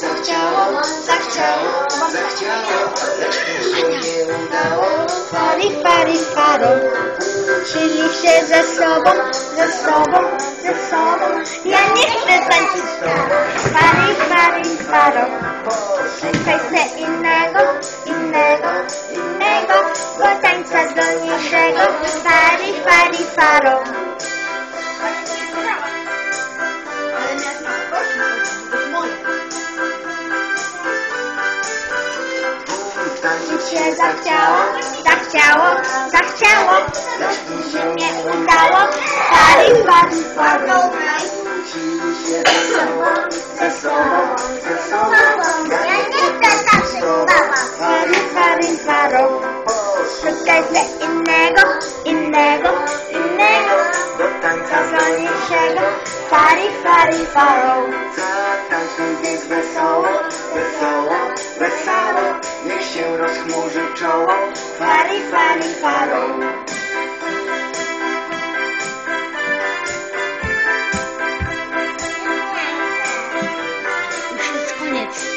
zachciało, zachciało, Zachciało, lecz mi się nie udało. Fari, fari, faro Czyli się ze sobą, ze sobą, ze sobą. Ja się zachciało, zachciało, zachciało. Mi się nie udało. Fari, faro Kłócili się ze sobą, ze. Ja nie chcę baba Fari, fari, faro Szukaj se innego, innego, innego. Do tańca Do niczego Fari, fari, faro Zatańczmy więc wesoło, wesoło, wesoło. Niech się rozchmurzy czoło. Fali, fali, falą. Już jest koniec.